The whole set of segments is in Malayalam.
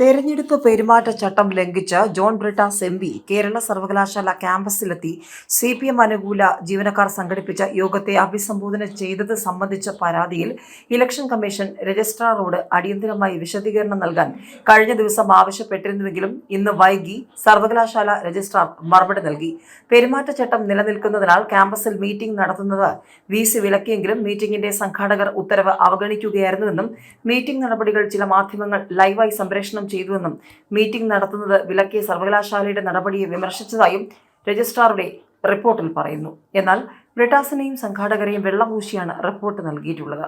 തെരഞ്ഞെടുപ്പ് പെരുമാറ്റച്ചട്ടം ലംഘിച്ച് ജോൺ ബ്രിട്ടാസ് എം പി കേരള സർവകലാശാല ക്യാമ്പസിലെത്തി സി പി എം അനുകൂല ജീവനക്കാർ സംഘടിപ്പിച്ച യോഗത്തെ അഭിസംബോധന ചെയ്തത് സംബന്ധിച്ച പരാതിയിൽ ഇലക്ഷൻ കമ്മീഷൻ രജിസ്ട്രാറോട് അടിയന്തരമായി വിശദീകരണം നൽകാൻ കഴിഞ്ഞ ദിവസം ആവശ്യപ്പെട്ടിരുന്നുവെങ്കിലും ഇന്ന് വൈകി സർവകലാശാല രജിസ്ട്രാർ മറുപടി നൽകി. പെരുമാറ്റച്ചട്ടം നിലനിൽക്കുന്നതിനാൽ ക്യാമ്പസിൽ മീറ്റിംഗ് നടത്തുന്നത് വി സി വിലക്കിയെങ്കിലും മീറ്റിംഗിന്റെ സംഘാടകർ ഉത്തരവ് അവഗണിക്കുകയായിരുന്നുവെന്നും മീറ്റിംഗ് നടപടികൾ ചില മാധ്യമങ്ങൾ ലൈവായി സംപ്രേഷണം ചെയ്തുവെന്നും മീറ്റിംഗ് നടത്തുന്നത് വിലക്കിയ സർവകലാശാലയുടെ നടപടിയെ വിമർശിച്ചതായും രജിസ്ട്രാറുടെ റിപ്പോർട്ടിൽ പറയുന്നു. എന്നാൽ ബ്രിട്ടാസിനെയും സംഘാടകരെയും വെള്ളപൂശിയാണ് റിപ്പോർട്ട് നൽകിയിട്ടുള്ളത്.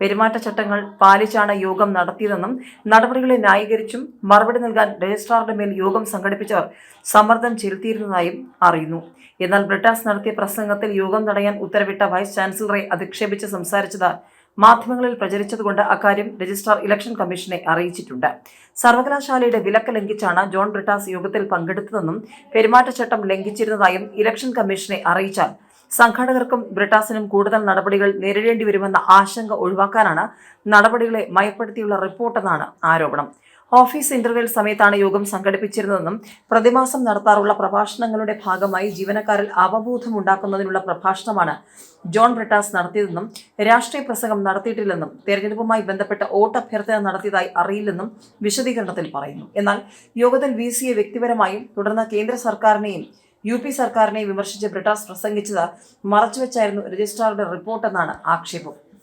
പെരുമാറ്റച്ചട്ടങ്ങൾ പാലിച്ചാണ് യോഗം നടത്തിയതെന്നും നടപടികളെ ന്യായീകരിച്ചും മറുപടി നൽകാൻ രജിസ്ട്രാറുടെ മേൽ യോഗം സംഘടിപ്പിച്ചവർ സമ്മർദ്ദം ചെലുത്തിയിരുന്നതായും അറിയുന്നു. എന്നാൽ ബ്രിട്ടാസ് നടത്തിയ പ്രസംഗത്തിൽ യോഗം തടയാൻ ഉത്തരവിട്ട വൈസ് ചാൻസലറെ അധിക്ഷേപിച്ച് സംസാരിച്ചത് മാധ്യമങ്ങളിൽ പ്രചരിച്ചതുകൊണ്ട് അക്കാര്യം രജിസ്ട്രാർ ഇലക്ഷൻ കമ്മീഷനെ അറിയിച്ചിട്ടുണ്ട്. സർവകലാശാലയുടെ വിലക്ക് ലംഘിച്ചാണ് ജോൺ ബ്രിട്ടാസ് യോഗത്തിൽ പങ്കെടുത്തതെന്നും പെരുമാറ്റച്ചട്ടം ലംഘിച്ചിരുന്നതായും ഇലക്ഷൻ കമ്മീഷനെ അറിയിച്ചാൽ സംഘാടകർക്കും ബ്രിട്ടാസിനും കൂടുതൽ നടപടികൾ നേരിടേണ്ടി വരുമെന്ന ആശങ്ക ഒഴിവാക്കാനാണ് നടപടികളെ മയപ്പെടുത്തിയുള്ള റിപ്പോർട്ടെന്നാണ് ആരോപണം. ഓഫീസ് ഇന്റർവെൽ സമയത്താണ് യോഗം സംഘടിപ്പിച്ചിരുന്നതെന്നും പ്രതിമാസം നടത്താറുള്ള പ്രഭാഷണങ്ങളുടെ ഭാഗമായി ജീവനക്കാരിൽ അവബോധമുണ്ടാക്കുന്നതിനുള്ള പ്രഭാഷണമാണ് ജോൺ ബ്രിട്ടാസ് നടത്തിയതെന്നും രാഷ്ട്രീയ പ്രസംഗം നടത്തിയിട്ടില്ലെന്നും തെരഞ്ഞെടുപ്പുമായി ബന്ധപ്പെട്ട വോട്ടഭ്യർത്ഥന നടത്തിയതായി അറിയില്ലെന്നും വിശദീകരണത്തിൽ പറയുന്നു. എന്നാൽ യോഗത്തിൽ വി സിയെ വ്യക്തിപരമായും തുടർന്ന് കേന്ദ്ര സർക്കാരിനെയും യു പി സർക്കാരിനെയും വിമർശിച്ച് ബ്രിട്ടാസ് പ്രസംഗിച്ചത് മറച്ചുവെച്ചായിരുന്നു രജിസ്ട്രാറുടെ റിപ്പോർട്ടെന്നാണ് ആക്ഷേപം.